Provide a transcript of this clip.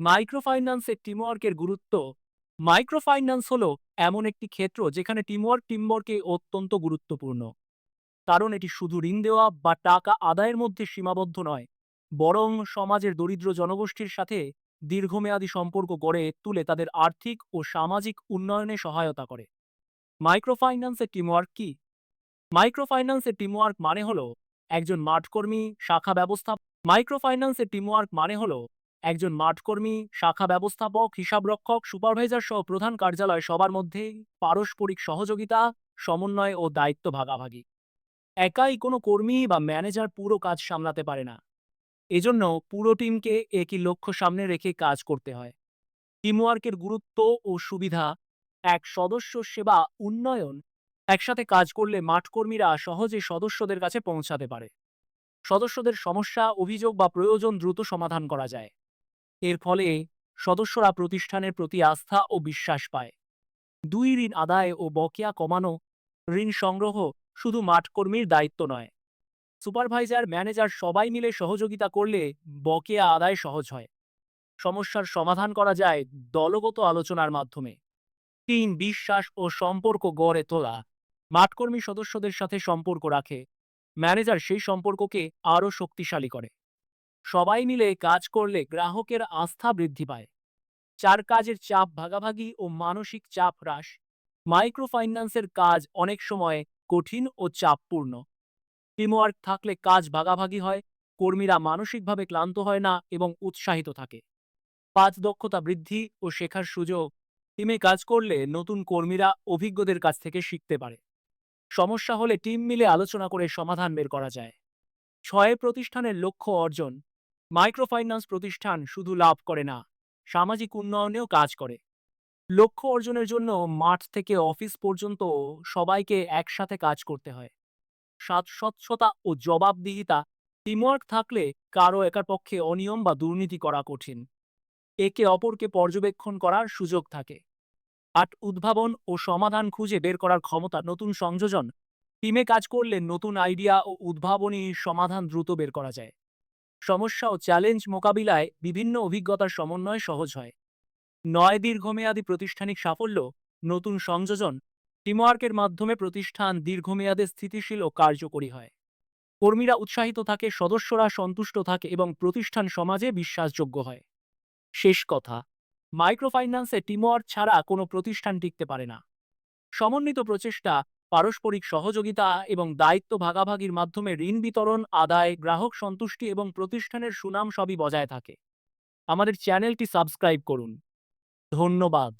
মাইক্রোফাইন্যান্সে টিমওয়ার্কের গুরুত্ব। মাইক্রোফাইন্যান্স হল এমন একটি ক্ষেত্র যেখানে টিমওয়ার্ক টিমওয়ার্কে অত্যন্ত গুরুত্বপূর্ণ। কারণ এটি শুধু ঋণ দেওয়া বা টাকা আদায়ের মধ্যে সীমাবদ্ধ নয়, বরং সমাজের দরিদ্র জনগোষ্ঠীর সাথে দীর্ঘমেয়াদী সম্পর্ক গড়ে তুলে তাদের আর্থিক ও সামাজিক উন্নয়নে সহায়তা করে। মাইক্রোফাইন্যান্সের টিমওয়ার্ক কি? মাইক্রোফাইন্যান্সের টিমওয়ার্ক মানে হলো একজন মাঠকর্মী, শাখা ব্যবস্থা মাইক্রোফাইন্যান্সের টিমওয়ার্ক মানে হলো একজন মাঠকর্মী, শাখা ব্যবস্থাপক হিসাবরক্ষক সুপারভাইজার সহ প্রধান কার্যালয় সবার মধ্যে পারস্পরিক সহযোগিতা, সমন্বয় ও দায়িত্ব ভাগাভাগি। একাই কোনো কর্মী বা ম্যানেজার পুরো কাজ সামলাতে পারে না। এজন্য পুরো টিমকে একই লক্ষ্য সামনে রেখে কাজ করতে হয়। টিমওয়ার্কের গুরুত্ব ও সুবিধা, এক সদস্য সেবা উন্নয়ন, একসাথে কাজ করলে মাঠকর্মীরা সহজে সদস্যদের কাছে পৌঁছাতে পারে। সদস্যদের সমস্যা, অভিযোগ বা প্রয়োজন দ্রুত সমাধান করা যায়। এর ফলে সদস্যরা প্রতিষ্ঠানের প্রতি আস্থা ও বিশ্বাস পায়। দুই ঋণ আদায় ও বকেয়া কমানো ঋণ সংগ্রহ শুধু মাঠকর্মীর দায়িত্ব নয়। সুপারভাইজার, ম্যানেজার সবাই মিলে সহযোগিতা করলে বকেয়া আদায় সহজ হয়। সমস্যার সমাধান করা যায় দলগত আলোচনার মাধ্যমে। তিন, বিশ্বাস ও সম্পর্ক গড়ে তোলা। মাঠকর্মী সদস্যদের সাথে সম্পর্ক রাখে। ম্যানেজার সেই সম্পর্ককে আরও শক্তিশালী করে। সবাই মিলে কাজ করলে গ্রাহকের আস্থা বৃদ্ধি পায়। চার কাজের চাপ ভাগাভাগি ও মানসিক চাপ হ্রাস মাইক্রোফাইন্যান্সের কাজ অনেক সময় কঠিন ও চাপপূর্ণ। টিমওয়ার্ক থাকলে কাজ ভাগাভাগি হয়, কর্মীরা মানসিকভাবে ক্লান্ত হয় না এবং উৎসাহিত থাকে। পাঁচ দক্ষতা বৃদ্ধি ও শেখার সুযোগ টিমে কাজ করলে নতুন কর্মীরা অভিজ্ঞদের কাছ থেকে শিখতে পারে। সমস্যা হলে টিম মিলে আলোচনা করে সমাধান বের করা যায়। ছয় প্রতিষ্ঠানের লক্ষ্য অর্জন মাইক্রোফাইন্যান্স প্রতিষ্ঠান শুধু লাভ করে না, সামাজিক উন্নয়নেও কাজ করে। লক্ষ্য অর্জনের জন্য মাঠ থেকে অফিস পর্যন্ত সবাইকে একসাথে কাজ করতে হয়। সাত, স্বচ্ছতা ও জবাবদিহিতা টিমওয়ার্ক থাকলে কারও একার পক্ষে অনিয়ম বা দুর্নীতি করা কঠিন। একে অপরকে পর্যবেক্ষণ করার সুযোগ থাকে। আট, উদ্ভাবন ও সমাধান খুঁজে বের করার ক্ষমতা নতুন সংযোজন। টিমে কাজ করলে নতুন আইডিয়া ও উদ্ভাবনী সমাধান দ্রুত বের করা যায়। সমস্যা ও চ্যালেঞ্জ মোকাবিলায় বিভিন্ন অভিজ্ঞতার সমন্বয় সহজ হয়। নয় দীর্ঘমেয়াদী প্রতিষ্ঠানিক সাফল্য, নতুন সংযোজন, টিমওয়ার্কের মাধ্যমে প্রতিষ্ঠান দীর্ঘমেয়াদে স্থিতিশীল ও কার্যকরী হয়। কর্মীরা উৎসাহিত থাকে, সদস্যরা সন্তুষ্ট থাকে এবং প্রতিষ্ঠান সমাজে বিশ্বাসযোগ্য হয়। শেষ কথা, মাইক্রোফাইন্যান্সে টিমওয়ার্ক ছাড়া কোনো প্রতিষ্ঠান টিকতে পারে না। সমন্বিত প্রচেষ্টা পারস্পরিক সহযোগিতা এবং দায়িত্ব ভাগাভাগির মাধ্যমে ঋণ বিতরণ, আদায়, গ্রাহক সন্তুষ্টি এবং প্রতিষ্ঠানের সুনাম সবই বজায় থাকে। আমাদের চ্যানেলটি সাবস্ক্রাইব করুন। ধন্যবাদ।